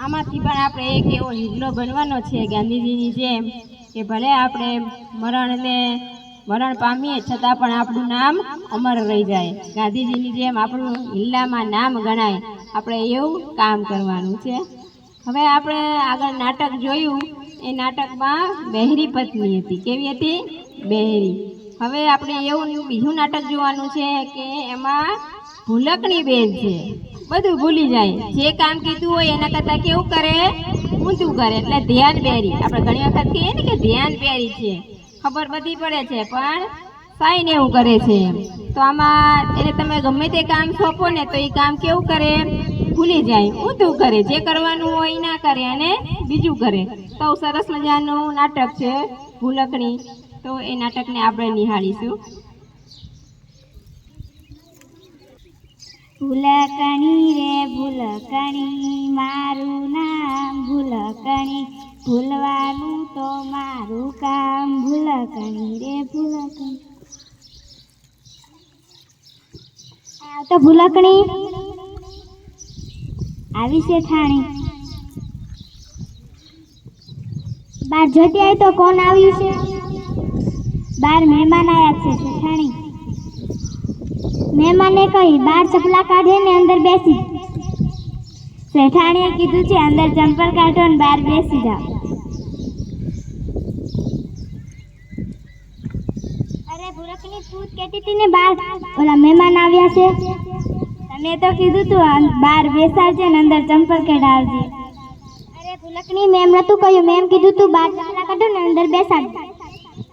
આમાંથી પણ આપણે એક એવો હિંગલો બનવાનો છે, ગાંધીજીની જેમ, કે ભલે આપણે મરણને મરણ પામીએ છતાં પણ આપણું નામ અમર રહી જાય. ગાંધીજીની જેમ આપણું હિલ્લામાં નામ ગણાય. આપણે એવું કામ કરવાનું છે. હવે આપણે આગળ નાટક જોયું. એ નાટકમાં બહેરી પત્ની હતી. કેવી હતી? બહેરી. હવે આપણે એવું બીજું નાટક જોવાનું છે કે એમાં ભૂલકણી બેન છે. બધું ભૂલી જાય. જે કામ કીધું હોય એના કરતાં કેવું કરે? ઊંધું કરે. એટલે ધ્યાન બેરી. આપણે ઘણી વખત કહીએ ને કે ધ્યાન બેરી છે. ખબર બધી પડે છે, પણ સાઈને એવું કરે છે. તો આમાં એને તમે ગમે તે કામ સોંપો ને તો એ કામ કેવું કરે? ભૂલી જાય. ઊંધું કરે. જે કરવાનું હોય એ ના કરે અને બીજું કરે. તો સરસ મજાનું નાટક છે ભૂલકણી. તો એ નાટકને આપણે નિહાળીશું. ભૂલકણી રે ભૂલકણી, મારું નામ ભૂલકણી, ભૂલવાનું તો મારું કામ, ભૂલકણી રે ભૂલકણી. તો ભૂલકણી. આવી છે ઠાણી બાર જતી આવી તો કોણ આવ્યું છે? બાર મહેમાન આવ્યા છે શેઠાણી મહેમાને કહી બાર ચપલા કાઢીને અંદર બેસી શેઠાણીએ કીધું છે, અંદર ચંપલ કાઢો ને બહાર બેસી જાઓ. અરે ભૂરકની પૂત કહેતી હતી ને ઓલા મહેમાન આવ્યા છે. તમે તો કીધું તું બહાર બેસાડજે ને અંદર ચંપલ કઢાવજે અરે ભૂલકની મેમ નતું કહ્યું. મેમ કીધું તું, બાર ચપલા કાઢો ને અંદર બેસાડ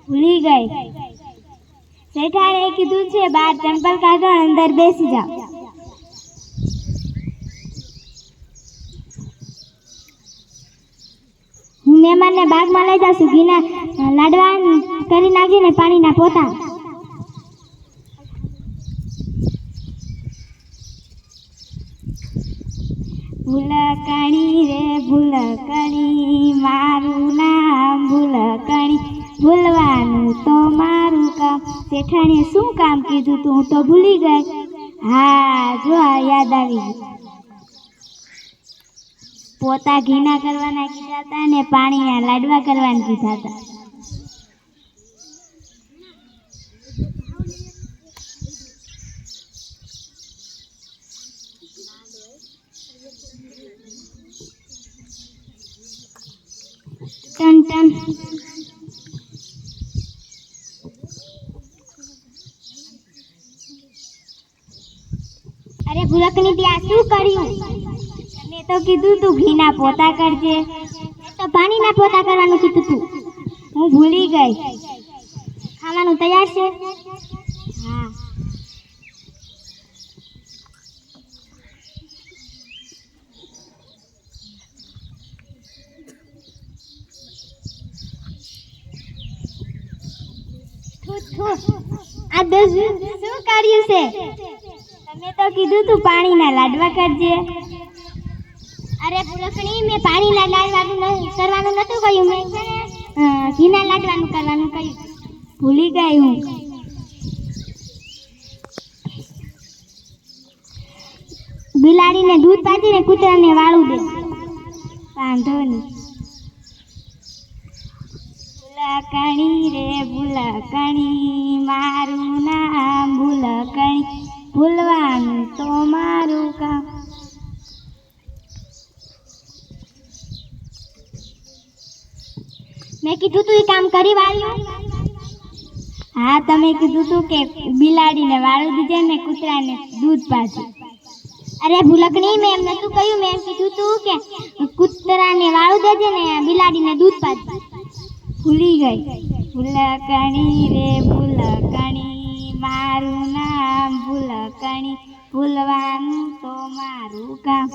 ભૂલી ગઈ. શેઠાણીએ કીધું છે બહાર ચંપલ કાઢો અંદર બેસી જાઓ. મહેમાનને બાગમાં લઈ છું ઘીના લાડવા કરી નાખીને પાણીના પોતા. ભૂલકણી રે, ભૂલકણી, મારું શેઠાણીએ શું કામ કીધું તું? તો ભૂલી ગઈ. હા, જો આ યાદ આવી. પોતા ઘીના કરવાના કીધા હતા ને પાણીના લાડવા કરવાના કીધા હતા. ટન ટન. અરે ભૂલકની ત્યાં શું કર્યું? મેં તો કીધું તું ઘીના પોતા કરજે. તો પાણીના પોતા કરવાનું કીધું તું. હું ભૂલી ગઈ. ખાવાનું તૈયાર છે? હા. આ દસ શું કર્યું છે? તમે તો કીધું તું પાણીના લાડવા કરજે. અરે પુરખણી મેં પાણીના લાડવાનું કરવાનું નતું કહ્યું મેં ને ઘીના લાડવાનું કરવાનું કહ્યું ભૂલી ગઈ હું. બિલાડીને દૂધ પાજીને કૂતરાને વાળું દે. વાંધો નહીં. ભૂલકણી રે, ભૂલકણી, મારું નામ ભૂલકણી. ભૂલવાનું તો મારું કામ મેં કીધું તું એ કામ કરી વાળ્યું. હા, તમે કીધું તું કે બિલાડીને વાળું દીધે ને કૂતરાને દૂધ પાછું અરે ભૂલકણી મેં એમ નતું કહ્યું. મેં એમ કીધું તું કે કૂતરાને વાળું દેજે ને બિલાડીને દૂધ પાછું ભૂલી ગઈ. ભૂલકણી રે, ભૂલકણી, મારું નામ ભૂલકણી. ભૂલવાનું તો મારું કામ.